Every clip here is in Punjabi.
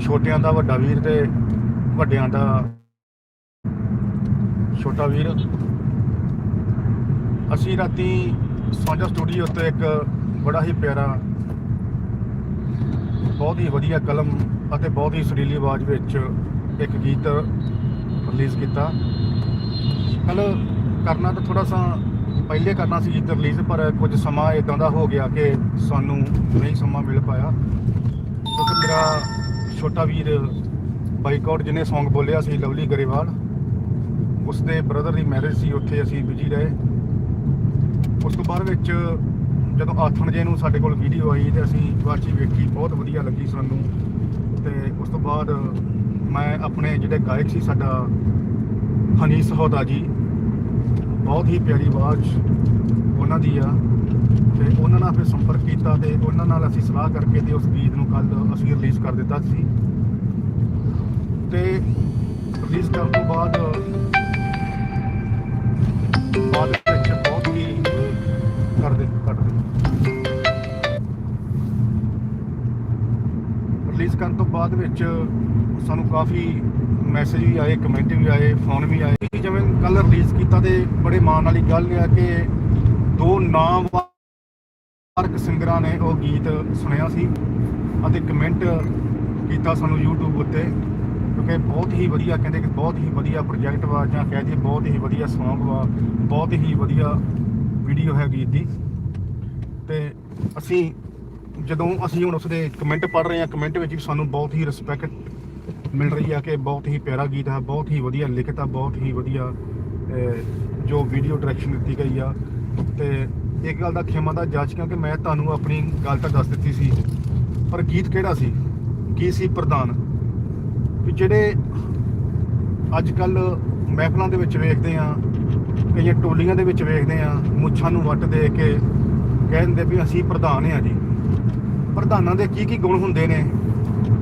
ਛੋਟਿਆਂ ਦਾ ਵੱਡਾ ਵੀਰ ਤੇ ਵੱਡਿਆਂ ਦਾ ਛੋਟਾ ਵੀਰ। ਅਸੀਂ ਰਾਤੀ ਸਾਂਝਾ ਸਟੂਡੀਓ ਤੇ ਇੱਕ ਬੜਾ ਹੀ ਪਿਆਰਾ, ਬਹੁਤ ਹੀ ਵਧੀਆ ਕਲਮ ਅਤੇ ਬਹੁਤ ਹੀ ਸੁਰੀਲੀ ਆਵਾਜ਼ ਵਿੱਚ ਇੱਕ ਗੀਤ ਰਿਲੀਜ਼ ਕੀਤਾ। ਕੱਲ ਕਰਨਾ ਤਾਂ ਥੋੜਾ ਸਾ ਪਹਿਲੇ ਕਰਨਾ ਸੀ ਗੀਤ ਰਿਲੀਜ਼ ਪਰ ਕੁਝ ਸਮਾਂ ਇਦਾਂ ਦਾ ਹੋ ਗਿਆ ਕਿ ਸਾਨੂੰ ਨਹੀਂ ਸਮਾਂ ਮਿਲ ਪਾਇਆ। ਕਿਉਂਕਿ ਮੇਰਾ ਛੋਟਾ ਵੀਰ ਬਾਈਕਆਊਟ ਜਿਹਨੇ Song ਬੋਲਿਆ ਸੀ, ਲਵਲੀ ਗਰੇਵਾਲ, ਉਸਦੇ ਬ੍ਰਦਰ ਦੀ ਮੈਰਿਜ ਸੀ, ਉੱਥੇ ਅਸੀਂ ਬਿਜ਼ੀ ਰਹੇ। ਉਸ ਤੋਂ ਬਾਅਦ ਵਿੱਚ ਜਦੋਂ ਆਥਣ ਜੇ ਨੂੰ ਸਾਡੇ ਕੋਲ ਵੀਡੀਓ ਆਈ ਤੇ ਅਸੀਂ ਵਾਚੀ ਵੇਖੀ, ਬਹੁਤ ਵਧੀਆ ਲੱਗੀ ਸਾਨੂੰ। ਤੇ ਉਸ ਤੋਂ ਬਾਅਦ ਮੈਂ ਆਪਣੇ ਜਿਹੜੇ ਗਾਇਕ ਸੀ, ਸਾਡਾ ਹਨੀ ਸਹੋਦਾ ਜੀ, ਬਹੁਤ ਹੀ ਪਿਆਰੀ ਆਵਾਜ਼ ਉਹਨਾਂ ਦੀ ਆ। ਤੇ ਉਹਨਾਂ ਨਾਲ ਫਿਰ ਸੰਪਰਕ ਕੀਤਾ ਤੇ ਉਹਨਾਂ ਨਾਲ ਅਸੀਂ ਸਲਾਹ ਕਰਕੇ ਤੇ ਉਸ ਗੀਤ ਨੂੰ ਕੱਲ ਅਸੀਂ ਰਿਲੀਜ਼ ਕਰ ਦਿੱਤਾ ਸੀ। ਤੇ ਰਿਲੀਜ਼ ਕਰਨ ਤੋਂ ਬਾਅਦ ਬਾਅਦ ਵਿੱਚ ਬਹੁਤ ਹੀ ਕਰਦੇ ਕਰਦੇ ਰਿਲੀਜ਼ ਕਰਨ ਤੋਂ ਬਾਅਦ ਵਿੱਚ ਸਾਨੂੰ ਕਾਫੀ ਮੈਸੇਜ ਵੀ ਆਏ ਕਮੈਂਟ ਵੀ ਆਏ ਫੋਨ ਵੀ ਆਏ। ਜਿਵੇਂ ਕੱਲ ਰਿਲੀਜ਼ ਕੀਤਾ ਤੇ ਬੜੇ ਮਾਣ ਵਾਲੀ ਗੱਲ ਇਹ ਆ ਕਿ ਦੋ ਨਾਮ ਨਾਮਵਰ ਸਿੰਗਰਾਂ ਨੇ ਉਹ ਗੀਤ ਸੁਣਿਆ ਸੀ ਅਤੇ ਕਮੈਂਟ ਕੀਤਾ ਸਾਨੂੰ YouTube ਉੱਤੇ, ਕਿਉਂਕਿ ਬਹੁਤ ਹੀ ਵਧੀਆ, ਕਹਿੰਦੇ ਕਿ ਬਹੁਤ ਹੀ ਵਧੀਆ ਪ੍ਰੋਜੈਕਟ ਵਾ, ਜਾਂ ਕਹਿ ਦਈਏ ਬਹੁਤ ਹੀ ਵਧੀਆ Song ਵਾ, ਬਹੁਤ ਹੀ ਵਧੀਆ ਵੀਡੀਓ ਹੈ ਗੀਤ ਦੀ। ਤੇ ਅਸੀਂ ਜਦੋਂ ਅਸੀਂ ਹੁਣ ਉਸਦੇ ਕਮੈਂਟ ਪੜ ਰਹੇ ਹਾਂ ਕਮੈਂਟ ਵਿੱਚ ਵੀ ਸਾਨੂੰ ਬਹੁਤ ਹੀ ਰਿਸਪੈਕਟ ਮਿਲ ਰਹੀ ਆ ਕਿ ਬਹੁਤ ਹੀ ਪਿਆਰਾ ਗੀਤ ਹੈ, ਬਹੁਤ ਹੀ ਵਧੀਆ ਲਿਖਤ ਆ, ਬਹੁਤ ਹੀ ਵਧੀਆ ਜੋ ਵੀਡੀਓ ਡਾਇਰੈਕਸ਼ਨ ਦਿੱਤੀ ਗਈ ਆ। ਤੇ ਇੱਕ ਗੱਲ ਦਾ ਖਿਮਾ ਦਾ ਜੱਜ ਕਿਉਂਕਿ ਮੈਂ ਤੁਹਾਨੂੰ ਆਪਣੀ ਗੱਲ ਤਾਂ ਦੱਸ ਦਿੱਤੀ ਸੀ। ਪਰ ਗੀਤ ਕਿਹੜਾ ਸੀ? ਕੀ ਸੀ ਪ੍ਰਧਾਨ? ਵੀ ਜਿਹੜੇ ਅੱਜ ਕੱਲ ਮਹਿਫਲਾਂ ਦੇ ਵਿੱਚ ਵੇਖਦੇ ਆ ਕਈਆਂ ਟੋਲੀਆਂ ਦੇ ਵਿੱਚ ਵੇਖਦੇ ਆ ਮੁੱਛਾਂ ਨੂੰ ਵੱਟ ਦੇ ਕੇ ਕਹਿੰਦੇ ਵੀ ਅਸੀਂ ਪ੍ਰਧਾਨ ਆ ਜੀ। ਪ੍ਰਧਾਨਾਂ ਦੇ ਕੀ ਕੀ ਗੁਣ ਹੁੰਦੇ ਨੇ?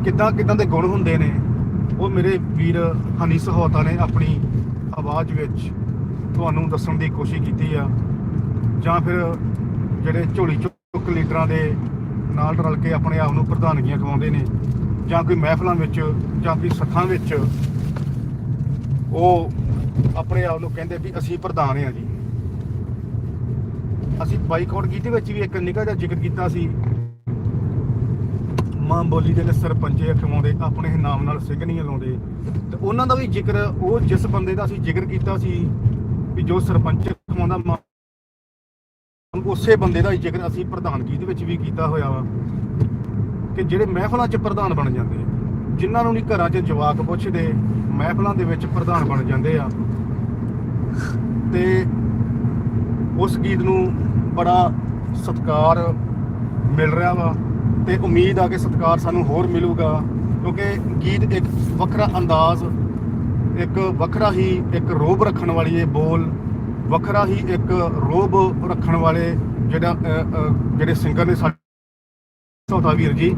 ਕਿੱਦਾਂ ਕਿੱਦਾਂ ਦੇ ਗੁਣ ਹੁੰਦੇ ਨੇ? ਉਹ ਮੇਰੇ ਵੀਰ ਹਨੀ ਸਹੋਤਾ ਨੇ ਆਪਣੀ ਆਵਾਜ਼ ਵਿੱਚ ਤੁਹਾਨੂੰ ਦੱਸਣ ਦੀ ਕੋਸ਼ਿਸ਼ ਕੀਤੀ ਆ। ਜਾਂ ਫਿਰ ਜਿਹੜੇ ਝੋਲੀ ਚੁੱਕ ਲੀਡਰਾਂ ਦੇ ਨਾਲ ਰਲ ਕੇ ਆਪਣੇ ਆਪ ਨੂੰ ਪ੍ਰਧਾਨਗੀਆਂ ਕਮਾਉਂਦੇ ਨੇ, ਜਾਂ ਕੋਈ ਮਹਿਫਲਾਂ ਵਿੱਚ, ਜਾਂ ਕੋਈ ਸੱਥਾਂ ਵਿੱਚ, ਉਹ ਆਪਣੇ ਆਪ ਨੂੰ ਕਹਿੰਦੇ ਵੀ ਅਸੀਂ ਪ੍ਰਧਾਨ ਹਾਂ ਜੀ। ਅਸੀਂ ਬਾਈਕਾਟ ਗੀਤ ਵਿੱਚ ਵੀ ਇੱਕ ਨਿੱਕਾ ਜਿਹਾ ਜ਼ਿਕਰ ਕੀਤਾ ਸੀ। ਮਾਂ ਬੋਲੀ ਦੇ ਨੇ ਸਰਪੰਚੇ ਖਵਾਉਂਦੇ ਆਪਣੇ ਨਾਮ ਨਾਲ ਸਿੰਘ ਨਹੀਂ ਲਾਉਂਦੇ। ਤੇ ਉਹਨਾਂ ਦਾ ਵੀ ਜ਼ਿਕਰ, ਉਹ ਜਿਸ ਬੰਦੇ ਦਾ ਅਸੀਂ ਜ਼ਿਕਰ ਕੀਤਾ ਸੀ ਵੀ ਜੋ ਸਰਪੰਚ ਖਵਾਉਂਦਾ ਉਸੇ ਬੰਦੇ ਦਾ ਹੀ ਜ਼ਿਕਰ ਅਸੀਂ ਪ੍ਰਧਾਨਗੀ ਦੇ ਵਿੱਚ ਵੀ ਕੀਤਾ ਹੋਇਆ ਵਾ ਕਿ ਜਿਹੜੇ ਮਹਿਫਲਾਂ 'ਚ ਪ੍ਰਧਾਨ ਬਣ ਜਾਂਦੇ ਆ, ਜਿਨ੍ਹਾਂ ਨੂੰ ਨਹੀਂ ਘਰਾਂ 'ਚ ਜਵਾਕ ਪੁੱਛਦੇ, ਮਹਿਫਲਾਂ ਦੇ ਵਿੱਚ ਪ੍ਰਧਾਨ ਬਣ ਜਾਂਦੇ ਆ। ਤੇ ਉਸ ਗੀਤ ਨੂੰ ਬੜਾ ਸਤਿਕਾਰ ਮਿਲ ਰਿਹਾ ਵਾ ਤੇ ਉਮੀਦ ਆ ਕਿ ਸਤਿਕਾਰ ਸਾਨੂੰ ਹੋਰ ਮਿਲੂਗਾ, ਕਿਉਂਕਿ ਗੀਤ ਇੱਕ ਵੱਖਰਾ ਅੰਦਾਜ਼, ਇੱਕ ਵੱਖਰਾ ਹੀ ਇੱਕ ਰੋਬ ਰੱਖਣ ਵਾਲੀ ਇਹ ਬੋਲ ਵੱਖਰਾ ਹੀ ਇੱਕ ਰੋਬ ਰੱਖਣ ਵਾਲੇ ਜਿਹੜਾ ਜਿਹੜੇ ਸਿੰਗਰ ਨੇ ਸਾਡੇ ਸੌਤਾ ਵੀਰ ਜੀ।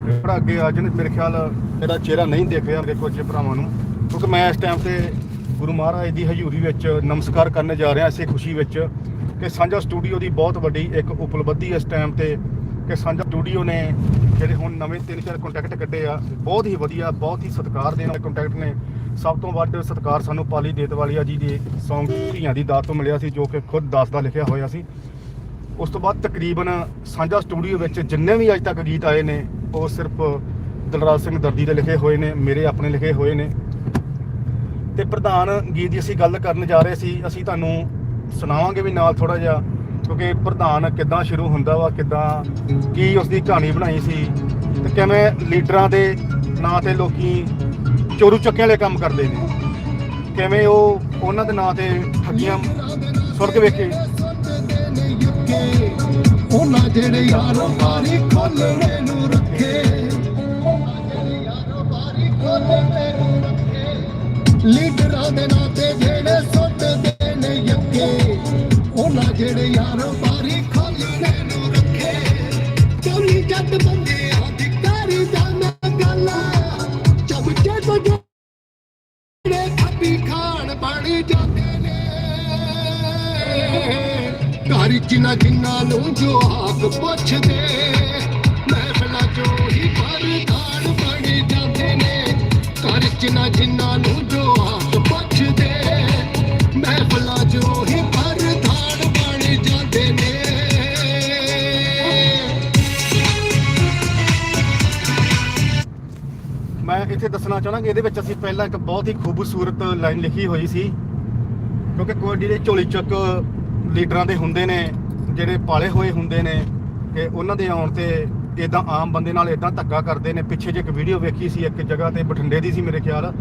ਬੜਾ ਅੱਗੇ ਅੱਜ ਜਨ ਮੇਰੇ ਖਿਆਲ ਇਹਦਾ ਚਿਹਰਾ ਨਹੀਂ ਦੇਖ ਰਿਹਾ ਮੇਰੇ ਕੁਝ ਭਰਾਵਾਂ ਨੂੰ। ਕਿਉਂਕਿ ਮੈਂ ਇਸ ਟਾਈਮ ਤੇ ਗੁਰੂ ਮਹਾਰਾਜ ਦੀ ਹਜ਼ੂਰੀ ਵਿੱਚ ਨਮਸਕਾਰ ਕਰਨ ਜਾ ਰਿਹਾ, ਇਸੇ ਖੁਸ਼ੀ ਵਿੱਚ ਕਿ ਸਾਂਝਾ ਸਟੂਡੀਓ ਦੀ ਬਹੁਤ ਵੱਡੀ ਇੱਕ ਉਪਲਬਧੀ ਇਸ ਟਾਈਮ ਤੇ ਕਿ ਸਾਂਝਾ ਸਟੂਡੀਓ ਨੇ ਜਿਹੜੇ ਹੁਣ ਨਵੇਂ ਤਿੰਨ ਚਾਰ ਕੰਟੈਕਟ ਕੱਢੇ ਆ, ਬਹੁਤ ਹੀ ਵਧੀਆ, ਬਹੁਤ ਹੀ ਸਤਿਕਾਰ ਦੇਣ ਵਾਲੇ ਕੰਟੈਕਟ ਨੇ। ਸਭ ਤੋਂ ਵੱਧ ਸਤਿਕਾਰ ਸਾਨੂੰ ਪਾਲੀ ਦੇਤਵਾਲੀਆ ਜੀ ਦੇ ਸੌਂਗ ਧੀਆਂ ਦੀ ਦਾਤ ਤੋਂ ਮਿਲਿਆ ਸੀ, ਜੋ ਕਿ ਖੁਦ ਦਾਸ ਦਾ ਲਿਖਿਆ ਹੋਇਆ ਸੀ। ਉਸ ਤੋਂ ਬਾਅਦ ਤਕਰੀਬਨ ਸਾਂਝਾ ਸਟੂਡੀਓ ਵਿੱਚ ਜਿੰਨੇ ਵੀ ਅੱਜ ਤੱਕ ਗੀਤ ਆਏ ਨੇ, ਉਹ ਸਿਰਫ ਦਲਰਾਜ ਸਿੰਘ ਦਰਦੀ ਦੇ ਲਿਖੇ ਹੋਏ ਨੇ, ਮੇਰੇ ਆਪਣੇ ਲਿਖੇ ਹੋਏ ਨੇ। ਤੇ ਪ੍ਰਧਾਨ ਗੀਤ ਦੀ ਅਸੀਂ ਗੱਲ ਕਰਨ ਜਾ ਰਹੇ ਸੀ, ਅਸੀਂ ਤੁਹਾਨੂੰ ਸੁਣਾਵਾਂਗੇ ਵੀ ਨਾਲ ਥੋੜਾ ਜਿਹਾ, ਕਿਉਂਕਿ ਪ੍ਰਧਾਨ ਕਿੱਦਾਂ ਸ਼ੁਰੂ ਹੁੰਦਾ ਵਾ, ਕਿੱਦਾਂ ਕੀ ਉਸ ਦੀ ਕਹਾਣੀ ਬਣਾਈ ਸੀ, ਤੇ ਕਿਵੇਂ ਲੀਡਰਾਂ ਦੇ ਨਾਂ ਤੇ ਲੋਕੀ ਚੋਰੂ ਚੱਕਿਆਂ ਵਾਲੇ ਕੰਮ ਕਰਦੇ ਨੇ। ਕਿਵੇਂ ਉਹ ਉਹਨਾਂ ਦੇ ਨਾਂ ਤੇ ਠੱਗੀਆਂ ਸੁਰਗ ਵੇਖੇ? ਉਹਨਾਂ ਜਿਹੜੇ ਯਾਰੋ ਬਾਰੀ ਖੋਲਣੇ ਨੂੰ ਰੱਖੇ। ਲੀਡਰਾਂ ਦੇ ਨਾਂ ਤੇ ਜਿਹੜੇ ਸੁੱਟਦੇ ਨੇ ਯੱਕੇ। ਉਹਨਾਂ ਜਿਹੜੇ ਯਾਰੋ ਬਾਰੀ ਖੋਲਣੇ ਨੂੰ ਰੱਖੇ। ਚੌਲੀ ਜੱਟ ਬੰਦੇ ਜਿਨ੍ਹਾਂ ਜਿਨ੍ਹਾਂ ਨੂੰ ਜਵਾਬ ਪੁੱਛਦੇ, ਮਹਿਫਲਾਂ ਚੋਂ ਹੀ ਪਰ ਕਾਣ ਬਣ ਜਾਂਦੇ ਨੇ। ਕਰ ਜਿਨ੍ਹਾਂ ਜਿਨ੍ਹਾਂ ਨੂੰ ਜਵਾਬ ਪੁੱਛਦੇ, ਮਹਿਫਲਾਂ ਚੋਂ ਹੀ ਮੈਂ ਇੱਥੇ ਦੱਸਣਾ ਚਾਹਾਂਗਾ, ਇਹਦੇ ਵਿੱਚ ਅਸੀਂ ਪਹਿਲਾਂ ਇੱਕ ਬਹੁਤ ਹੀ ਖੂਬਸੂਰਤ ਲਾਈਨ ਲਿਖੀ ਹੋਈ ਸੀ, ਕਿਉਂਕਿ ਕੋਈ ਜਿਹੜੇ ਝੋਲੀ ਚੱਕ ਲੀਡਰਾਂ ਦੇ ਹੁੰਦੇ ਨੇ ਜਿਹੜੇ ਪਾਲੇ ਹੋਏ ਹੁੰਦੇ ਨੇ ਕਿ ਉਹਨਾਂ ਦੇ ਆਉਣ ਤੇ ਇਦਾਂ ਆਮ ਬੰਦੇ ਨਾਲ ਇਦਾਂ ਧੱਕਾ ਕਰਦੇ ਨੇ। ਪਿੱਛੇ ਜੇ ਇੱਕ ਵੀਡੀਓ ਵੇਖੀ ਸੀ, ਇੱਕ ਜਗ੍ਹਾ ਤੇ ਬਠਿੰਡੇ ਦੀ ਸੀ ਮੇਰੇ ਖਿਆਲ।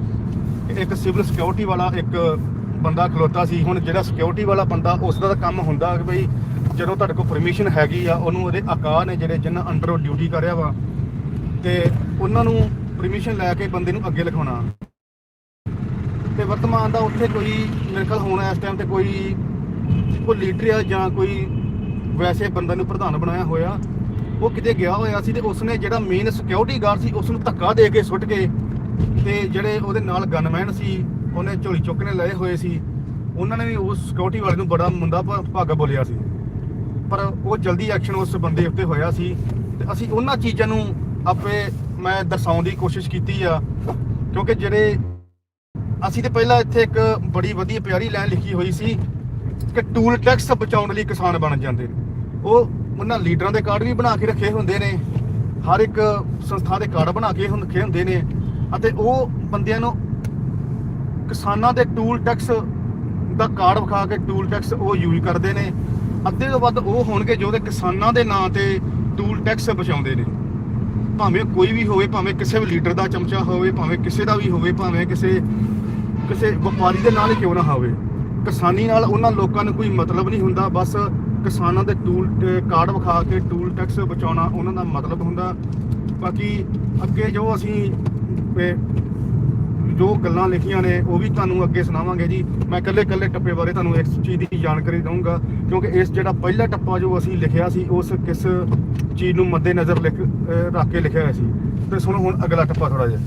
ਕਿ ਇੱਕ ਸਿਵਲ ਸਿਕਿਉਰਿਟੀ ਵਾਲਾ ਇੱਕ ਬੰਦਾ ਖਲੋਤਾ ਸੀ। ਹੁਣ ਜਿਹੜਾ ਸਿਕਿਉਰਿਟੀ ਵਾਲਾ ਬੰਦਾ ਉਸ ਦਾ ਕੰਮ ਹੁੰਦਾ ਕਿ ਬਈ ਜਦੋਂ ਤੁਹਾਡੇ ਕੋਲ ਪਰਮਿਸ਼ਨ ਹੈਗੀ ਆ, ਉਹਨੂੰ ਉਹਦੇ ਆਕਾਰ ਨੇ ਜਿਹੜੇ ਜਿਨ੍ਹਾਂ ਅੰਡਰ ਉਹ ਡਿਊਟੀ ਕਰ ਰਿਹਾ ਵਾ, ਤੇ ਉਹਨਾਂ ਨੂੰ ਪਰਮਿਸ਼ਨ ਲੈ ਕੇ ਬੰਦੇ ਨੂੰ ਅੱਗੇ ਲਿਖਾਉਣਾ। ਤੇ ਵਰਤਮਾਨ ਦਾ ਉੱਥੇ ਕੋਈ ਮੇਰੇ ਖਿਆਲ ਹੁਣ ਇਸ ਟਾਈਮ ਤੇ ਕੋਈ ਕੋਈ ਲੀਡਰ ਆ ਜਾਂ ਕੋਈ ਵੈਸੇ ਬੰਦੇ ਨੂੰ ਪ੍ਰਧਾਨ ਬਣਾਇਆ ਹੋਇਆ। ਉਹ ਕਿਤੇ ਗਿਆ ਹੋਇਆ ਸੀ ਤੇ ਉਸਨੇ ਜਿਹੜਾ ਮੇਨ ਸਿਕਿਉਰਿਟੀ ਗਾਰਡ ਸੀ ਉਸ ਨੂੰ ਧੱਕਾ ਦੇ ਕੇ ਸੁੱਟ ਕੇ ਤੇ ਜਿਹੜੇ ਉਹਦੇ ਨਾਲ ਗਨਮੈਨ ਸੀ, ਉਹਨੇ ਝੋਲੀ ਚੁੱਕਣੇ ਲਏ ਹੋਏ ਸੀ। ਉਹਨਾਂ ਨੇ ਵੀ ਉਸ ਸਿਕਿਉਰਿਟੀ ਵਾਲੇ ਨੂੰ ਬੜਾ ਮੁੰਡਾ ਭ- ਭਾਗਾ ਬੋਲਿਆ ਸੀ। ਪਰ ਉਹ ਜਲਦੀ ਐਕਸ਼ਨ ਉਸ ਬੰਦੇ ਉੱਤੇ ਹੋਇਆ ਸੀ। ਤੇ ਅਸੀਂ ਉਹਨਾਂ ਚੀਜ਼ਾਂ ਨੂੰ ਆਪੇ ਮੈਂ ਦਰਸਾਉਣ ਦੀ ਕੋਸ਼ਿਸ਼ ਕੀਤੀ ਆ। ਕਿਉਂਕਿ ਜਿਹੜੇ ਅਸੀਂ ਤੇ ਪਹਿਲਾਂ ਇੱਥੇ ਇੱਕ ਬੜੀ ਵਧੀਆ ਪਿਆਰੀ ਲਾਈਨ ਲਿਖੀ ਹੋਈ ਸੀ ਕਿ ਟੂਲ ਟੈਕਸ ਬਚਾਉਣ ਲਈ ਕਿਸਾਨ ਬਣ ਜਾਂਦੇ ਨੇ। ਉਹ ਉਹਨਾਂ ਲੀਡਰਾਂ ਦੇ ਕਾਰਡ ਵੀ ਬਣਾ ਕੇ ਰੱਖੇ ਹੁੰਦੇ ਨੇ। ਹਰ ਇੱਕ ਸੰਸਥਾ ਦੇ ਕਾਰਡ ਬਣਾ ਕੇ ਰੱਖੇ ਹੁੰਦੇ ਨੇ। ਅਤੇ ਉਹ ਬੰਦਿਆਂ ਨੂੰ ਕਿਸਾਨਾਂ ਦੇ ਟੂਲ ਟੈਕਸ ਦਾ ਕਾਰਡ ਵਿਖਾ ਕੇ ਟੂਲ ਟੈਕਸ ਉਹ ਯੂਜ਼ ਕਰਦੇ ਨੇ। ਅੱਧੇ ਤੋਂ ਵੱਧ ਉਹ ਹੋਣਗੇ ਜੋ ਦੇ ਕਿਸਾਨਾਂ ਦੇ ਨਾਂ ਤੇ ਟੂਲ ਟੈਕਸ ਬਚਾਉਂਦੇ ਨੇ। ਭਾਵੇਂ ਕੋਈ ਵੀ ਹੋਵੇ, ਭਾਵੇਂ ਕਿਸੇ ਵੀ ਲੀਡਰ ਦਾ ਚਮਚਾ ਹੋਵੇ, ਭਾਵੇਂ ਕਿਸੇ ਦਾ ਵੀ ਹੋਵੇ, ਭਾਵੇਂ ਕਿਸੇ ਕਿਸੇ ਵਪਾਰੀ ਦੇ ਨਾਲ ਹੀ ਕਿਉਂ ਨਾ ਹੋਵੇ। ਕਿਸਾਨੀ ਨਾਲ ਉਹਨਾਂ ਲੋਕਾਂ ਨੂੰ ਕੋਈ ਮਤਲਬ ਨਹੀਂ ਹੁੰਦਾ, ਬਸ ਕਿਸਾਨਾਂ ਦੇ ਟੂਲ ਕਾਰਡ ਵਿਖਾ ਕੇ ਟੂਲ ਟੈਕਸ ਬਚਾਉਣਾ ਉਹਨਾਂ ਦਾ ਮਤਲਬ ਹੁੰਦਾ। ਬਾਕੀ ਅੱਗੇ ਜੋ ਅਸੀਂ ਜੋ ਗੱਲਾਂ ਲਿਖੀਆਂ ਨੇ, ਉਹ ਵੀ ਤੁਹਾਨੂੰ ਅੱਗੇ ਸੁਣਾਵਾਂਗੇ ਜੀ। ਮੈਂ ਇਕੱਲੇ ਇਕੱਲੇ ਟੱਪੇ ਬਾਰੇ ਤੁਹਾਨੂੰ ਇਸ ਚੀਜ਼ ਦੀ ਜਾਣਕਾਰੀ ਦਊਂਗਾ, ਕਿਉਂਕਿ ਇਸ ਜਿਹੜਾ ਪਹਿਲਾ ਟੱਪਾ ਜੋ ਅਸੀਂ ਲਿਖਿਆ ਸੀ, ਉਸ ਕਿਸ ਚੀਜ਼ ਨੂੰ ਮੱਦੇ ਨਜ਼ਰ ਲਿਖ ਰੱਖ ਕੇ ਲਿਖਿਆ ਹੋਇਆ ਸੀ। ਤੇ ਸੁਣੋ ਹੁਣ ਅਗਲਾ ਟੱਪਾ ਥੋੜਾ ਜਿਹਾ।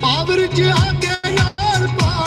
ਪਾਵਰ ਚ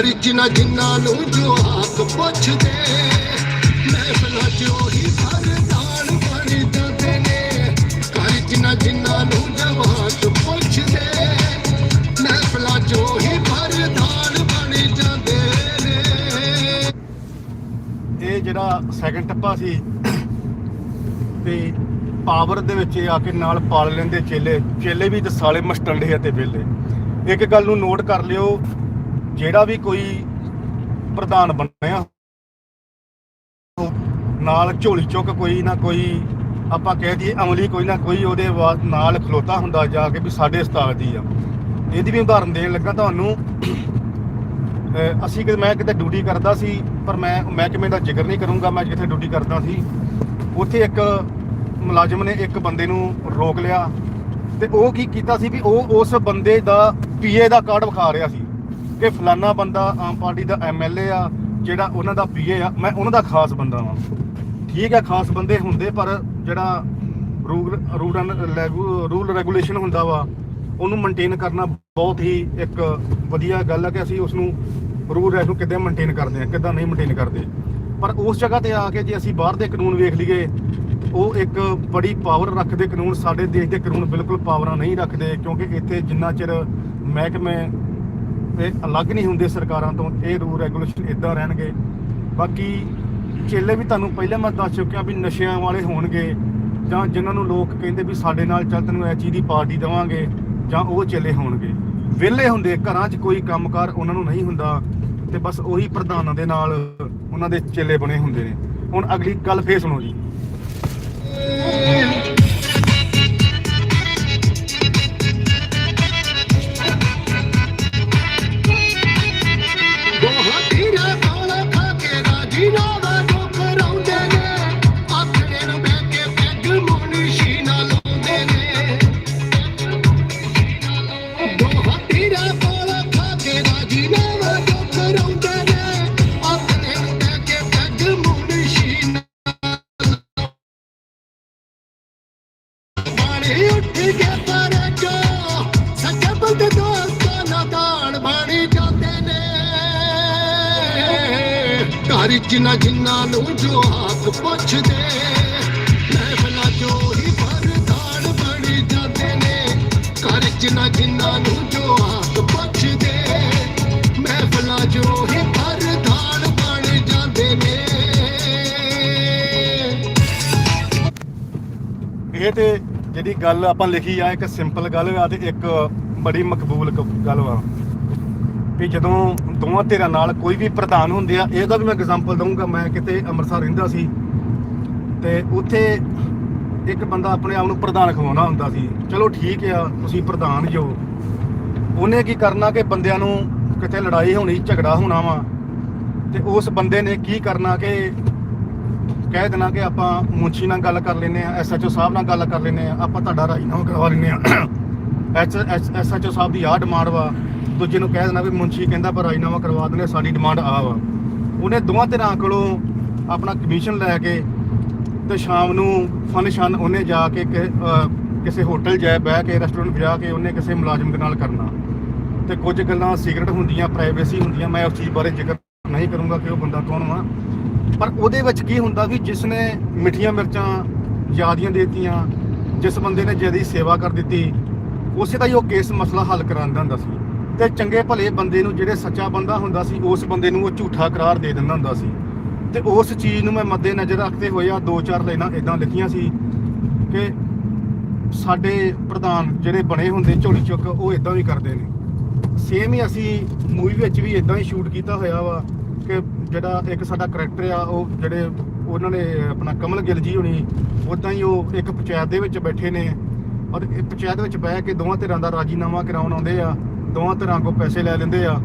ਘਰ ਚ ਨਾ ਨੂੰ ਜੋ ਆਪ ਪੁੱਛਦੇ, ਮਹਿਫਲਾਂ ਚ ਉਹੀ ਸਰਦਾਰ ਬਣ ਜਾਂਦੇ ਨੇ। ਘਰ ਚ ਨਾ ਨੂੰ ਜੋ ਪੁੱਛਦੇ, ਮਹਿਫਲਾਂ ਚ ਉਹੀ ਸਰਦਾਰ ਬਣ ਜਾਂਦੇ ਨੇ। ਇਹ ਜਿਹੜਾ ਸੈਕੰਡ ਟੱਪਾ ਸੀ, ਤੇ ਪਾਵਰ ਦੇ ਵਿੱਚ ਆ ਕੇ ਨਾਲ ਪਾਲ ਲੈਂਦੇ ਚੇਲੇ। ਚੇਲੇ ਵੀ ਤੇ ਸਾਲੇ ਮਸਟੰਡੇ ਅਤੇ ਵੇਲੇ ਇੱਕ ਗੱਲ ਨੂੰ ਨੋਟ ਕਰ ਲਿਓ ਜਿਹੜਾ ਵੀ ਕੋਈ ਪ੍ਰਧਾਨ ਬਣਿਆ ਹੋ- ਨਾਲ ਝੋਲੀ ਚੁੱਕ ਕੋਈ ਨਾ ਕੋਈ, ਆਪਾਂ ਕਹਿ ਦਈਏ ਅਮਲੀ ਕੋਈ ਨਾ ਕੋਈ ਉਹਦੇ ਵਾ- ਨਾਲ ਖਲੋਤਾ ਹੁੰਦਾ ਜਾ ਕੇ ਵੀ ਸਾਡੇ ਉਸਤਾਦ ਦੀ ਆ। ਇਹਦੀ ਵੀ ਉਦਾਹਰਨ ਦੇਣ ਲੱਗਾ ਤੁਹਾਨੂੰ। ਅਸੀਂ ਕਿ ਮੈਂ ਕਿਤੇ ਡਿਊਟੀ ਕਰਦਾ ਸੀ, ਪਰ ਮੈਂ ਮਹਿਕਮੇ ਦਾ ਜ਼ਿਕਰ ਨਹੀਂ ਕਰੂੰਗਾ, ਮੈਂ ਜਿੱਥੇ ਡਿਊਟੀ ਕਰਦਾ ਸੀ। ਉੱਥੇ ਇੱਕ ਮੁਲਾਜ਼ਮ ਨੇ ਇੱਕ ਬੰਦੇ ਨੂੰ ਰੋਕ ਲਿਆ ਤੇ ਉਹ ਕੀ ਕੀਤਾ ਸੀ ਵੀ ਉਹ ਉਸ ਬੰਦੇ ਦਾ ਪੀਏ ਦਾ ਕਾਰਡ ਵਿਖਾ ਰਿਹਾ ਸੀ। ਕਿ ਫਲਾਨਾ ਬੰਦਾ ਆਮ ਪਾਰਟੀ ਦਾ ਐਮਐਲਏ ਆ, ਜਿਹੜਾ ਉਹਨਾਂ ਦਾ ਪੀਏ ਆ, ਮੈਂ ਉਹਨਾਂ ਦਾ ਖਾਸ ਬੰਦਾ ਵਾਂ। ਠੀਕ ਹੈ, ਖਾਸ ਬੰਦੇ ਹੁੰਦੇ, ਪਰ ਜਿਹੜਾ ਰੂਲ ਰੂਲ ਰੈਗੂ- ਰੂਲ ਰੈਗੂਲੇਸ਼ਨ ਹੁੰਦਾ ਵਾ, ਉਹਨੂੰ ਮੇਨਟੇਨ ਕਰਨਾ ਬਹੁਤ ਹੀ ਇੱਕ ਵਧੀਆ ਗੱਲ ਆ ਕਿ ਅਸੀਂ ਉਸ ਨੂੰ ਰੂਲ ਰੈਗ ਨੂੰ ਕਿੱਦਾਂ ਮੇਨਟੇਨ ਕਰਦੇ ਆ, ਕਿੱਦਾਂ ਨਹੀਂ ਮੇਨਟੇਨ ਕਰਦੇ। ਪਰ ਉਸ ਜਗ੍ਹਾ ਤੇ ਆ ਕੇ ਜੇ ਅਸੀਂ ਬਾਹਰ ਦੇ ਕਾਨੂੰਨ ਵੇਖ ਲਈਏ, ਉਹ ਇੱਕ ਬੜੀ ਪਾਵਰ ਰੱਖਦੇ ਕਾਨੂੰਨ, ਸਾਡੇ ਦੇਸ਼ ਦੇ ਕਾਨੂੰਨ ਬਿਲਕੁਲ ਪਾਵਰਾਂ ਨਹੀਂ ਰੱਖਦੇ, ਕਿਉਂਕਿ ਇੱਥੇ ਜਿੰਨਾ ਚਿਰ ਮਹਿਕਮੇ ਇਹ ਅਲੱਗ ਨਹੀਂ ਹੁੰਦੇ ਸਰਕਾਰਾਂ ਤੋਂ, ਇਹ ਰੂਲ ਰੈਗੂਲੇਸ਼ਨ ਇਦਾਂ ਰਹਿਣਗੇ। ਬਾਕੀ ਚੇਲੇ ਵੀ ਤੁਹਾਨੂੰ ਪਹਿਲਾਂ ਮੈਂ ਦੱਸ ਚੁੱਕਿਆ ਵੀ ਨਸ਼ਿਆਂ ਵਾਲੇ ਹੋਣਗੇ, ਜਾਂ ਜਿਨ੍ਹਾਂ ਨੂੰ ਲੋਕ ਕਹਿੰਦੇ ਵੀ ਸਾਡੇ ਨਾਲ ਚੱਲ ਤੈਨੂੰ ਇਹ ਚੀਜ਼ ਦੀ ਪਾਰਟੀ ਦੇਵਾਂਗੇ, ਜਾਂ ਉਹ ਚੇਲੇ ਹੋਣਗੇ। ਵਿਹਲੇ ਹੁੰਦੇ, ਘਰਾਂ 'ਚ ਕੋਈ ਕੰਮਕਾਰ ਉਹਨਾਂ ਨੂੰ ਨਹੀਂ ਹੁੰਦਾ, ਤੇ ਬਸ ਉਹੀ ਪ੍ਰਧਾਨਾਂ ਦੇ ਨਾਲ ਉਹਨਾਂ ਦੇ ਚੇਲੇ ਬਣੇ ਹੁੰਦੇ ਨੇ। ਹੁਣ ਅਗਲੀ ਗੱਲ ਫੇਰ ਸੁਣੋ ਜੀ। ਪੁੱਛਦੇ ਮਹਿਫਲਾਂ ਚੋਂ ਹੀ ਪਰਦਾਨ ਬਣ ਜਾਂਦੇ ਨੇ। ਘਰ ਚ ਜਿਨ੍ਹਾਂ ਨੂੰ ਜੋ ਹੱਕ ਪੁੱਛਦੇ ਮਹਿਫਲਾਂ ਚੋਂ ਹੀ ਪਰਦਾਨ ਬਣ ਜਾਂਦੇ ਨੇ। ਇਹ ਤੇ ਜਿਹੜੀ ਗੱਲ ਆਪਾਂ ਲਿਖੀ ਆ, ਇੱਕ ਸਿੰਪਲ ਗੱਲ ਆ ਤੇ ਇੱਕ ਬੜੀ ਮਕਬੂਲ ਗੱਲ ਵਾ। ਵੀ ਜਦੋਂ ਦੋਵਾਂ ਧਿਰਾਂ ਨਾਲ ਕੋਈ ਵੀ ਪ੍ਰਧਾਨ ਹੁੰਦੇ ਆ, ਇਹਦਾ ਵੀ ਮੈਂ ਐਗਜ਼ਾਮਪਲ ਦਊਂਗਾ। ਮੈਂ ਕਿਤੇ ਅੰਮ੍ਰਿਤਸਰ ਰਹਿੰਦਾ ਸੀ। ਤੇ ਉੱਥੇ ਇੱਕ ਬੰਦਾ ਆਪਣੇ ਆਪ ਨੂੰ ਪ੍ਰਧਾਨ ਖਵਾਉਣਾ ਹੁੰਦਾ ਸੀ। ਚਲੋ ਠੀਕ ਆ, ਤੁਸੀਂ ਪ੍ਰਧਾਨ ਜੋ। ਉਹਨੇ ਕੀ ਕਰਨਾ ਕਿ ਬੰਦਿਆਂ ਨੂੰ ਕਿਤੇ ਲੜਾਈ ਹੋਣੀ, ਝਗੜਾ ਹੋਣਾ ਵਾ। ਤੇ ਉਸ ਬੰਦੇ ਨੇ ਕੀ ਕਰਨਾ ਕਿ ਕਹਿ ਦੇਣਾ ਕਿ ਆਪਾਂ ਮੁੰਸ਼ੀ ਨਾਲ ਗੱਲ ਕਰ ਲੈਨੇ ਆ ਐਸਐਚਓ ਸਾਹਿਬ ਨਾਲ ਗੱਲ ਕਰ ਲੈਨੇ ਆ ਆਪਾਂ ਤੁਹਾਡਾ ਰਾਜੀਨਾਮਾ ਕਰਵਾ ਲੈਨੇ ਆ ਐਚ ਐਸਐਚਓ ਸਾਹਿਬ ਦੀ ਆਹ ਡਿਮਾਂਡ ਵਾ। ਦੂਜੇ ਨੂੰ ਕਹਿ ਦੇਣਾ ਵੀ ਮੁੰਸ਼ੀ ਕਹਿੰਦਾ ਪਰ ਰਾਜੀਨਾਮਾ ਕਰਵਾ ਦਿੰਦੇ ਸਾਡੀ ਡਿਮਾਂਡ ਆ ਵਾ। ਉਹਨੇ ਦੋਵਾਂ ਧਿਰਾਂ ਕੋਲੋਂ ਆਪਣਾ ਕਮਿਸ਼ਨ ਲੈ ਕੇ ਤੇ ਸ਼ਾਮ ਨੂੰ ਫਨ ਫਨਸ਼ਨ ਉਹਨੇ ਜਾ ਕੇ ਕਿਸੇ ਹੋਟਲ ਜਾ ਬਹਿ ਕੇ ਰੈਸਟੋਰੈਂਟ ਜਾ ਕੇ ਉਹਨੇ ਕਿਸੇ ਮੁਲਾਜ਼ਮ ਦੇ ਨਾਲ ਕਰਨਾ। ਤੇ ਕੁਝ ਗੱਲਾਂ ਸੀਕ੍ਰੇਟ ਹੁੰਦੀਆਂ ਪ੍ਰਾਈਵੇਸੀ ਹੁੰਦੀਆਂ, ਮੈਂ ਉਸ ਚੀਜ਼ ਬਾਰੇ ਜ਼ਿਕਰ ਨਹੀਂ ਕਰੂੰਗਾ ਕਿ ਉਹ ਬੰਦਾ ਕੌਣ ਵਾ। ਪਰ ਉਹਦੇ ਵਿੱਚ ਕੀ ਹੁੰਦਾ ਵੀ ਜਿਸ ਨੇ ਮਿੱਠੀਆਂ ਮਿਰਚਾਂ ਯਾਦੀਆਂ ਦੇਤੀਆਂ, ਜਿਸ ਬੰਦੇ ਨੇ ਜਿਹਦੀ ਸੇਵਾ ਕਰ ਦਿੱਤੀ, ਉਸੇ ਦਾ ਹੀ ਉਹ ਕੇਸ ਮਸਲਾ ਹੱਲ ਕਰਾਉਂਦਾ ਹੁੰਦਾ ਸੀ। ਤੇ ਚੰਗੇ ਭਲੇ ਬੰਦੇ ਨੂੰ ਜਿਹੜੇ ਸੱਚਾ ਬੰਦਾ ਹੁੰਦਾ ਸੀ, ਉਸ ਬੰਦੇ ਨੂੰ ਉਹ ਝੂਠਾ ਕਰਾਰ ਦੇ ਦਿੰਦਾ ਹੁੰਦਾ ਸੀ। ਤੇ ਉਸ ਚੀਜ਼ ਨੂੰ ਮੈਂ ਮੱਦੇ ਨਜ਼ਰ ਰੱਖਦੇ ਹੋਏ ਆ ਦੋ ਚਾਰ ਲਾਈਨਾਂ ਇਦਾਂ ਲਿਖੀਆਂ ਸੀ ਕਿ ਸਾਡੇ ਪ੍ਰਧਾਨ ਜਿਹੜੇ ਬਣੇ ਹੁੰਦੇ ਝੋਲੀ ਚੁੱਕ, ਉਹ ਇਦਾਂ ਵੀ ਕਰਦੇ ਨੇ। ਸੇਮ ਹੀ ਅਸੀਂ ਮੂਵੀ ਵਿੱਚ ਵੀ ਇਦਾਂ ਹੀ ਸ਼ੂਟ ਕੀਤਾ ਹੋਇਆ ਵਾ ਕਿ ਜਿਹੜਾ ਇੱਕ ਸਾਡਾ ਕਰੈਕਟਰ ਆ, ਉਹ ਜਿਹੜੇ ਉਹਨਾਂ ਨੇ ਆਪਣਾ ਕਮਲ ਗਿੱਲ ਜੀ ਹੋਣੀ ਉਦਾਂ ਹੀ ਉਹ ਇੱਕ ਪੰਚਾਇਤ ਦੇ ਵਿੱਚ ਬੈਠੇ ਨੇ। ਔਰ ਇਹ ਪੰਚਾਇਤ ਵਿੱਚ ਬਹਿ ਕੇ ਦੋਵਾਂ ਧਿਰਾਂ ਦਾ ਰਾਜੀਨਾਮਾ ਕਰਾਉਣ ਆਉਂਦੇ ਆ, ਦੋਵਾਂ ਧਿਰਾਂ ਕੋਲ ਪੈਸੇ ਲੈ ਲੈਂਦੇ ਆ।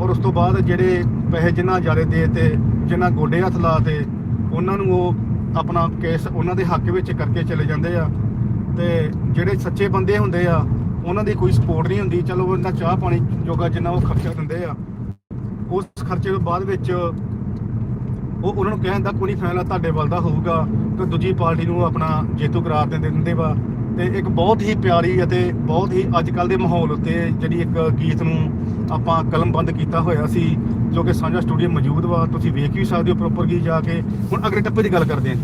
ਔਰ ਉਸ ਤੋਂ ਬਾਅਦ ਜਿਹੜੇ ਪੈਸੇ ਜਿੰਨਾ ਜ਼ਿਆਦਾ ਦੇ ਤੇ ਜਿਨ੍ਹਾਂ ਗੋਡੇ ਹੱਥ ਲਾਤੇ ਉਹਨਾਂ ਨੂੰ ਉਹ ਆਪਣਾ ਕੇਸ ਉਹਨਾਂ ਦੇ ਹੱਕ ਵਿੱਚ ਕਰਕੇ ਚਲੇ ਜਾਂਦੇ ਆ। ਤੇ ਜਿਹੜੇ ਸੱਚੇ ਬੰਦੇ ਹੁੰਦੇ ਆ, ਉਹਨਾਂ ਦੀ ਕੋਈ ਸਪੋਰਟ ਨਹੀਂ ਹੁੰਦੀ। ਚਲੋ ਉਹਨਾਂ ਚਾਹ ਪਾਣੀ ਜੋਗਾ ਜਿੰਨਾ ਉਹ ਖਰਚਾ ਦਿੰਦੇ ਆ। ਉਸ ਖਰਚੇ ਤੋਂ ਬਾਅਦ ਵਿੱਚ ਉਹ ਉਹਨਾਂ ਨੂੰ ਕਹਿੰਦਾ ਕੋਈ ਫੈਸਲਾ ਤੁਹਾਡੇ ਵੱਲ ਦਾ ਹੋਊਗਾ ਤੇ ਦੂਜੀ ਪਾਰਟੀ ਨੂੰ ਆਪਣਾ ਜੇਤੂ ਕਰਾਰ ਦਿੰਦੇ ਦਿੰਦੇ ਵਾ। ਤੇ ਇੱਕ ਬਹੁਤ ਹੀ ਪਿਆਰੀ ਅਤੇ ਬਹੁਤ ਹੀ ਅੱਜ ਕੱਲ ਦੇ ਮਾਹੌਲ ਉੱਤੇ ਜਿਹੜੀ ਇੱਕ ਗੀਤ ਨੂੰ ਆਪਾਂ ਕਲਮਬੰਦ ਕੀਤਾ ਹੋਇਆ ਸੀ, ਜੋ ਕਿ ਸਾਂਝਾ ਸਟੂਡੀਓ ਮੌਜੂਦ ਵਾ, ਤੁਸੀਂ ਵੇਖ ਵੀ ਸਕਦੇ ਹੋ ਪ੍ਰੋਪਰ ਗੀਤ ਜਾ ਕੇ। ਹੁਣ ਅਗਲੇ ਟੱਪੇ ਦੀ ਗੱਲ ਕਰਦੇ ਹਾਂ।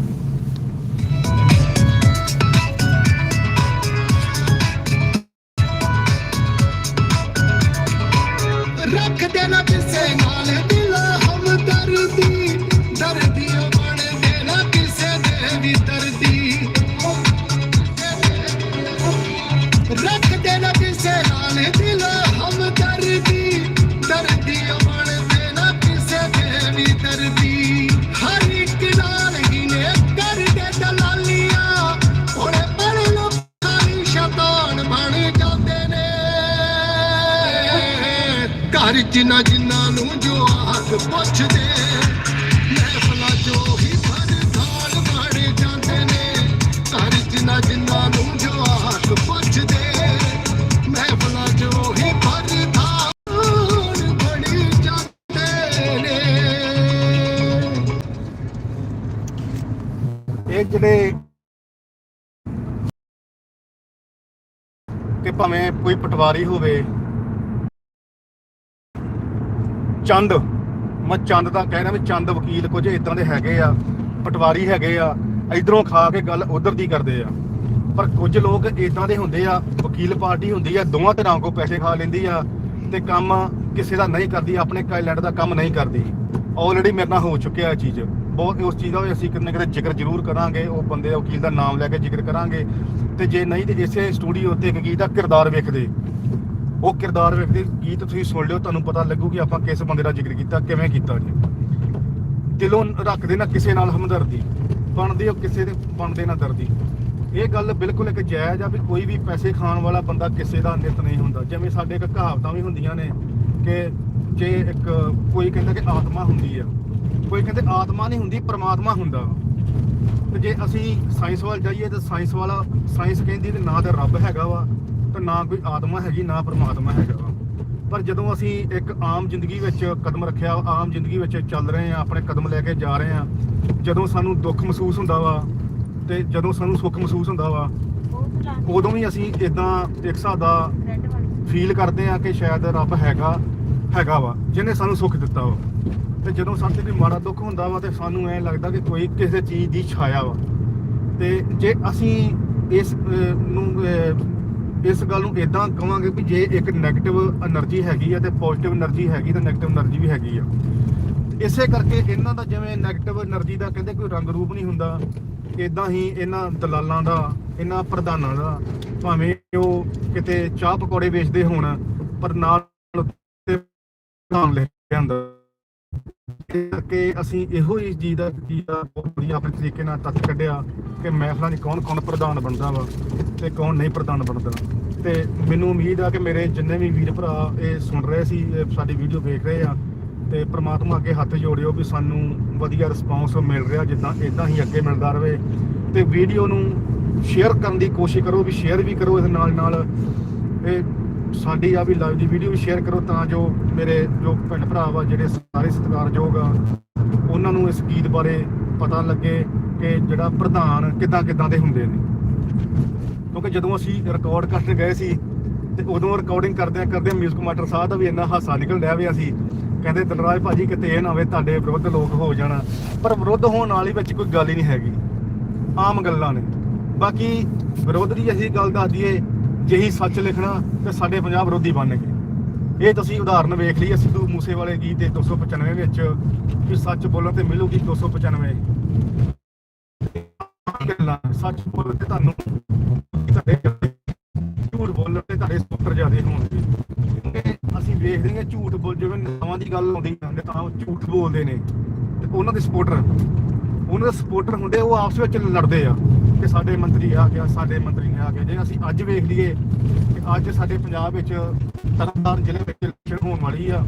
ਜਿਹੜੇ ਕਿ ਭਾਵੇਂ ਕੋਈ ਪਟਵਾਰੀ ਹੋਵੇ, ਚੰਦ, ਮੈਂ ਚੰਦ ਦਾ ਕਹਿ ਰਿਹਾ ਵੀ ਚੰਦ ਵਕੀਲ ਕੁਝ ਇਦਾਂ ਦੇ ਹੈਗੇ ਆ, ਪਟਵਾਰੀ ਹੈਗੇ ਆ, ਇਧਰੋਂ ਖਾ ਕੇ ਗੱਲ ਉਧਰ ਦੀ ਕਰਦੇ ਆ। ਪਰ ਕੁਝ ਲੋਕ ਇਦਾਂ ਦੇ ਹੁੰਦੇ ਆ, ਵਕੀਲ ਪਾਰਟੀ ਹੁੰਦੀ ਆ, ਦੋਵਾਂ ਤਰ੍ਹਾਂ ਕੋ ਪੈਸੇ ਖਾ ਲੈਂਦੀ ਆ ਤੇ ਕੰਮ ਕਿਸੇ ਦਾ ਨਹੀਂ ਕਰਦੀ, ਆਪਣੇ ਕਾਇਲੈਂਡ ਦਾ ਕੰਮ ਨਹੀਂ ਕਰਦੀ। ਆਲਰੇਡੀ ਮੇਰੇ ਨਾਲ ਹੋ ਚੁੱਕਿਆ ਇਹ ਚੀਜ਼। ਬਹੁਤ ਉਸ ਚੀਜ਼ ਦਾ ਵੀ ਅਸੀਂ ਕਿਤੇ ਨਾ ਕਿਤੇ ਜ਼ਿਕਰ ਜ਼ਰੂਰ ਕਰਾਂਗੇ, ਉਹ ਬੰਦੇ ਦਾ ਵਕੀਲ ਦਾ ਨਾਮ ਲੈ ਕੇ ਜ਼ਿਕਰ ਕਰਾਂਗੇ। ਤੇ ਜੇ ਨਹੀਂ ਤੇ ਇਸੇ ਸਟੂਡੀਓ ਉੱਤੇ ਇੱਕ ਗੀਤ ਦਾ ਕਿਰਦਾਰ ਵੇਖਦੇ। ਉਹ ਕਿਰਦਾਰ ਵੇਖਦੇ, ਗੀਤ ਤੁਸੀਂ ਸੁਣ ਲਿਓ, ਤੁਹਾਨੂੰ ਪਤਾ ਲੱਗੂ ਕਿ ਆਪਾਂ ਕਿਸ ਬੰਦੇ ਦਾ ਜ਼ਿਕਰ ਕੀਤਾ, ਕਿਵੇਂ ਕੀਤਾ ਜੀ। ਦਿਲੋਂ ਰੱਖਦੇ ਨਾ ਕਿਸੇ ਨਾਲ ਹਮਦਰਦੀ, ਬਣਦੇ ਉਹ ਕਿਸੇ ਦੇ ਬਣਦੇ ਨਾ ਦਰਦੀ। ਇਹ ਗੱਲ ਬਿਲਕੁਲ ਇੱਕ ਜਾਇਜ਼ ਆ ਵੀ ਕੋਈ ਵੀ ਪੈਸੇ ਖਾਣ ਵਾਲਾ ਬੰਦਾ ਕਿਸੇ ਦਾ ਨਿਤ ਨਹੀਂ ਹੁੰਦਾ। ਜਿਵੇਂ ਸਾਡੇ ਇੱਕ ਕਹਾਵਤਾਂ ਵੀ ਹੁੰਦੀਆਂ ਨੇ ਕਿ ਜੇ ਇੱਕ ਕੋਈ ਕਹਿੰਦਾ ਕਿ ਆਤਮਾ ਹੁੰਦੀ ਆ ਕੋਈ ਕਹਿੰਦੇ ਆਤਮਾ ਨਹੀਂ ਹੁੰਦੀ ਪ੍ਰਮਾਤਮਾ ਹੁੰਦਾ ਤੇ ਜੇ ਅਸੀਂ ਸਾਇੰਸ ਵੱਲ ਜਾਈਏ ਤਾਂ ਸਾਇੰਸ ਵਾਲਾ ਸਾਇੰਸ ਕਹਿੰਦੀ ਕਿ ਨਾ ਤਾਂ ਰੱਬ ਹੈਗਾ ਵਾ ਤੇ ਨਾ ਕੋਈ ਆਤਮਾ ਹੈਗੀ ਨਾ ਪ੍ਰਮਾਤਮਾ ਹੈਗਾ ਵਾ। ਪਰ ਜਦੋਂ ਅਸੀਂ ਇੱਕ ਆਮ ਜ਼ਿੰਦਗੀ ਵਿੱਚ ਕਦਮ ਰੱਖਿਆ ਆਮ ਜ਼ਿੰਦਗੀ ਵਿੱਚ ਚੱਲ ਰਹੇ ਆ ਆਪਣੇ ਕਦਮ ਲੈ ਕੇ ਜਾ ਰਹੇ ਆ ਜਦੋਂ ਸਾਨੂੰ ਦੁੱਖ ਮਹਿਸੂਸ ਹੁੰਦਾ ਵਾ ਤੇ ਜਦੋਂ ਸਾਨੂੰ ਸੁੱਖ ਮਹਿਸੂਸ ਹੁੰਦਾ ਵਾ ਉਦੋਂ ਵੀ ਅਸੀਂ ਇਦਾਂ ਇੱਕ ਹਿਸਾਬ ਦਾ ਫੀਲ ਕਰਦੇ ਆ ਕਿ ਸ਼ਾਇਦ ਰੱਬ ਹੈਗਾ ਹੈਗਾ ਵਾ ਜਿਹਨੇ ਸਾਨੂੰ ਸੁੱਖ ਦਿੱਤਾ ਵਾ। ਤੇ ਜਦੋਂ ਸਾਡੇ ਕੋਈ ਮਾੜਾ ਦੁੱਖ ਹੁੰਦਾ ਵਾ ਤੇ ਸਾਨੂੰ ਐ ਲੱਗਦਾ ਕਿ ਕੋਈ ਕਿਸੇ ਚੀਜ਼ ਦੀ ਛਾਇਆ ਵਾ। ਤੇ ਜੇ ਅਸੀਂ ਇਸ ਨੂੰ ਇਸ ਗੱਲ ਨੂੰ ਇਦਾਂ ਕਹਾਂਗੇ ਵੀ ਜੇ ਇੱਕ ਨੈਗੇਟਿਵ એનર્ਜੀ ਹੈਗੀ ਆ ਤੇ ਪੋਜ਼ਿਟਿਵ એનર્ਜੀ ਹੈਗੀ ਤਾਂ ਨੈਗੇਟਿਵ એનર્ਜੀ ਵੀ ਹੈਗੀ ਆ। ਇਸੇ ਕਰਕੇ ਇਹਨਾਂ ਦਾ ਜਿਵੇਂ ਨੈਗੇਟਿਵ એનર્ਜੀ ਦਾ ਕਹਿੰਦੇ ਕੋਈ ਰੰਗ ਰੂਪ ਨਹੀਂ ਹੁੰਦਾ ਇਦਾਂ ਹੀ ਇਹਨਾਂ ਦਲਾਲਾਂ ਦਾ, ਇਹਨਾਂ ਪ੍ਰਧਾਨਾਂ ਦਾ, ਭਾਵੇਂ ਉਹ ਕਿਤੇ ਚਾਹ ਪਕੌੜੇ ਵੇਚਦੇ ਹੋਣ, ਪਰ ਨਾਲ ਉੱਤੇ ਲੈ ਜਾਂਦਾ ਹੁੰਦਾ ਇਸ ਕਰਕੇ ਅਸੀਂ ਇਹੋ ਹੀ ਚੀਜ਼ ਦਾ ਚੀਜ਼ ਦਾ ਬਹੁਤ ਵਧੀਆ ਆਪਣੇ ਤਰੀਕੇ ਨਾਲ ਤੱਥ ਕੱਢਿਆ ਕਿ ਮਹਿਫਲਾਂ 'ਚ ਕੌਣ ਕੌਣ ਪ੍ਰਧਾਨ ਬਣਦਾ ਵਾ ਤੇ ਕੌਣ ਨਹੀਂ ਪ੍ਰਧਾਨ ਬਣਦਾ। ਤੇ ਮੈਨੂੰ ਉਮੀਦ ਆ ਕਿ ਮੇਰੇ ਜਿੰਨੇ ਵੀ ਵੀਰ ਭਰਾ ਇਹ ਸੁਣ ਰਹੇ ਸੀ ਸਾਡੀ ਵੀਡੀਓ ਵੇਖ ਰਹੇ ਆ, ਤੇ ਪ੍ਰਮਾਤਮਾ ਅੱਗੇ ਹੱਥ ਜੋੜਿਓ ਵੀ ਸਾਨੂੰ ਵਧੀਆ ਰਿਸਪੌਂਸ ਮਿਲ ਰਿਹਾ ਜਿੱਦਾਂ ਇਦਾਂ ਹੀ ਅੱਗੇ ਮਿਲਦਾ ਰਹੇ। ਤੇ ਵੀਡੀਓ ਨੂੰ ਸ਼ੇਅਰ ਕਰਨ ਦੀ ਕੋਸ਼ਿਸ਼ ਕਰੋ ਵੀ ਸ਼ੇਅਰ ਵੀ ਕਰੋ ਇਹਦੇ ਨਾਲ ਨਾਲ ਇਹ ਸਾਡੀ ਆ ਵੀ ਲਾਈਵ ਦੀ ਵੀਡੀਓ ਵੀ ਸ਼ੇਅਰ ਕਰੋ ਤਾਂ ਜੋ ਮੇਰੇ ਜੋ ਭੈਣ ਭਰਾ ਵਾ ਜਿਹੜੇ ਸਾਰੇ ਸਤਿਕਾਰਯੋਗ ਆ, ਉਹਨਾਂ ਨੂੰ ਇਸ ਗੀਤ ਬਾਰੇ ਪਤਾ ਲੱਗੇ ਕਿ ਜਿਹੜਾ ਪ੍ਰਧਾਨ ਕਿੱਦਾਂ ਕਿੱਦਾਂ ਦੇ ਹੁੰਦੇ ਨੇ। ਕਿਉਂਕਿ ਜਦੋਂ ਅਸੀਂ ਰਿਕਾਰਡ ਕਰਕੇ ਗਏ ਸੀ ਤੇ ਉਦੋਂ ਰਿਕਾਰਡਿੰਗ ਕਰਦਿਆਂ ਕਰਦੇ ਮਿਊਜ਼ਿਕ ਮਾਸਟਰ ਸਾਹਿਬ ਦਾ ਵੀ ਇੰਨਾ ਹਾਸਾ ਨਿਕਲ ਰਿਹਾ ਵੀ ਅਸੀਂ ਕਹਿੰਦੇ, ਦਲਰਾਜ ਭਾਜੀ, ਕਿਤੇ ਇਹ ਨਾ ਹੋਵੇ ਤੁਹਾਡੇ ਵਿਰੁੱਧ ਲੋਕ ਹੋ ਜਾਣਾ। ਪਰ ਵਿਰੁੱਧ ਹੋਣ ਵਾਲੀ ਵਿੱਚ ਕੋਈ ਗੱਲ ਹੀ ਨਹੀਂ ਹੈਗੀ। ਆਮ ਗੱਲਾਂ ਨੇ। ਬਾਕੀ ਵਿਰੋਧ ਦੀ ਅਸੀਂ ਗੱਲ ਦੱਸ ਦਈਏ ਜਿਹੀ ਸੱਚ ਲਿਖਣਾ ਤੇ ਸਾਡੇ ਪੰਜਾਬ ਵਿਰੋਧੀ ਬਣਨਗੇ ਇਹ ਤੁਸੀਂ ਉਦਾਹਰਨ ਵੇਖ ਲਈ ਆ ਸਿੱਧੂ ਮੂਸੇਵਾਲੇ ਗੀਤ ਦੇ 295 ਵਿੱਚ, ਕਿ ਸੱਚ ਬੋਲਣ ਤੇ ਮਿਲੂਗੀ 295 ਗੱਲਾਂ ਸੱਚ ਬੋਲਣ ਤੇ ਤੁਹਾਨੂੰ ਤੁਹਾਡੇ ਝੂਠ ਬੋਲਣ ਤੇ ਤੁਹਾਡੇ ਸਪੋਰਟਰ ਜ਼ਿਆਦੇ ਹੋਣਗੇ। ਅਸੀਂ ਵੇਖਦੇ ਹਾਂ ਝੂਠ ਬੋਲ ਜਿਵੇਂ ਨਵਾਂ ਦੀ ਗੱਲ ਆਉਂਦੀ ਜਾਂਦੇ ਤਾਂ ਉਹ ਝੂਠ ਬੋਲਦੇ ਨੇ। ਤੇ ਉਹਨਾਂ ਦੇ ਸਪੋਰਟਰ ਉਹਨਾਂ ਦੇ ਸਪੋਰਟਰ ਹੁੰਦੇ ਉਹ ਆਪਸ ਵਿੱਚ ਲੜਦੇ ਆ। ਕਿ ਸਾਡੇ ਮੰਤਰੀ ਆ ਗਿਆ, ਸਾਡੇ ਮੰਤਰੀ ਨੇ ਆ ਗਿਆ। ਜੇ ਅਸੀਂ ਅੱਜ ਵੇਖ ਲਈਏ ਕਿ ਅੱਜ ਸਾਡੇ ਪੰਜਾਬ ਵਿੱਚ ਤਰਨਤਾਰਨ ਜ਼ਿਲ੍ਹੇ ਵਿੱਚ ਇਲੈਕਸ਼ਨ ਹੋਣ ਵਾਲੀ ਆ,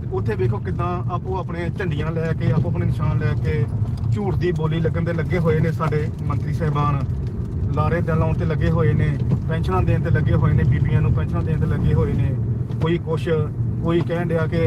ਤੇ ਉੱਥੇ ਵੇਖੋ ਕਿਦਾਂ ਆਪੋ ਆਪਣੇ ਝੰਡੀਆਂ ਲੈ ਕੇ, ਆਪੋ ਆਪਣੇ ਨਿਸ਼ਾਨ ਲੈ ਕੇ ਝੂਠ ਦੀ ਬੋਲੀ ਲੱਗਣ ਦੇ ਲੱਗੇ ਹੋਏ ਨੇ ਸਾਡੇ ਮੰਤਰੀ ਸਾਹਿਬਾਨ। ਲਾਰੇ ਦੇ ਲਾਉਣ ਤੇ ਲੱਗੇ ਹੋਏ ਨੇ, ਪੈਨਸ਼ਨਾਂ ਦੇਣ ਤੇ ਲੱਗੇ ਹੋਏ ਨੇ, ਬੀਬੀਆਂ ਨੂੰ ਪੈਨਸ਼ਨਾਂ ਦੇਣ ਤੇ ਲੱਗੇ ਹੋਏ ਨੇ। ਕੋਈ ਕੁਛ, ਕੋਈ ਕਹਿਣ ਡਿਆ ਕਿ